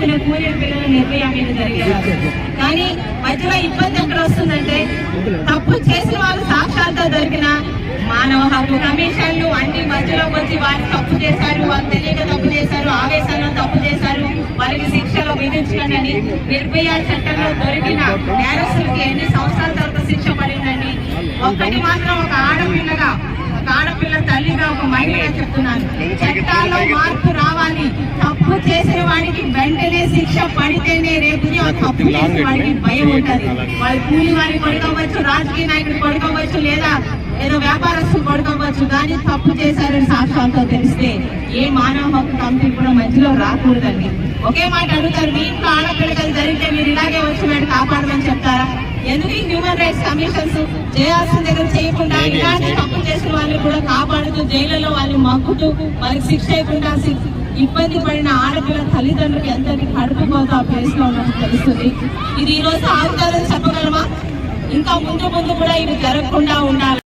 చేసుకునే కూలీల పిల్లలు నిర్ణయం మీద కానీ మధ్యలో ఇబ్బంది ఎక్కడ వస్తుందంటే తప్పు చేసిన వాళ్ళు సాక్షాత్తు దొరికిన మానవ హక్కు కమిషన్లు అన్ని మధ్యలోకి వచ్చి వారు తప్పు చేశారు వాళ్ళు తెలియక తప్పు చేశారు ఆవేశంలో తప్పు చేశారు వారికి శిక్షలు విధించకండి. నిర్భయ చట్టంలో దొరికిన నేరస్తులకి ఎన్ని సంవత్సరాల తర్వాత శిక్ష పడిందండి? ఒక్కటి మాత్రం ఒక ఆడపిల్లగా ఒక ఆడపిల్ల తల్లిగా ఒక మహిళగా చెప్తున్నాను. చట్టాల్లో మార్పు వాడికి వెంటనే శిక్ష పడితేనే రేపు తప్పు చేసిన వాడికి భయం ఉంటది. వాళ్ళు కూలి వారిని పడుకోవచ్చు రాజకీయ నాయకుడు పడుకోవచ్చు లేదా ఏదో వ్యాపారస్తులు పడుకోవచ్చు కానీ తప్పు చేశారని సాక్ష్యాలతో తెలిస్తే ఏ మానవ హక్కు కమిటీ కూడా మధ్యలో రాకూడదండి. ఒకే మాట అడుగుతారు మీ ఇంట్లో ఆడపిల్లకలు జరిగితే మీరు ఇలాగే వచ్చి మీరు కాపాడమని చెప్తారా? ఎందుకు ఈ హ్యూమన్ రైట్స్ కమిషన్స్ చేయాల్సిన దగ్గర చేయకుండా ఇలాంటి తప్పు చేసిన వాళ్ళు కూడా కాపాడుతూ జైలులో వాళ్ళు మనకి శిక్ష అయిపోయినా ఇబ్బంది పడిన ఆడపిల్ల తల్లిదండ్రులకు ఎంతటి కడుపు పోతా ఆ ప్లేస్లో ఉన్నట్టు తెలుస్తుంది. ఇది ఈ రోజు ఆగుతారని చెప్పగలమా? ఇంకా ముందు ముందు కూడా ఇవి జరగకుండా ఉండాలి.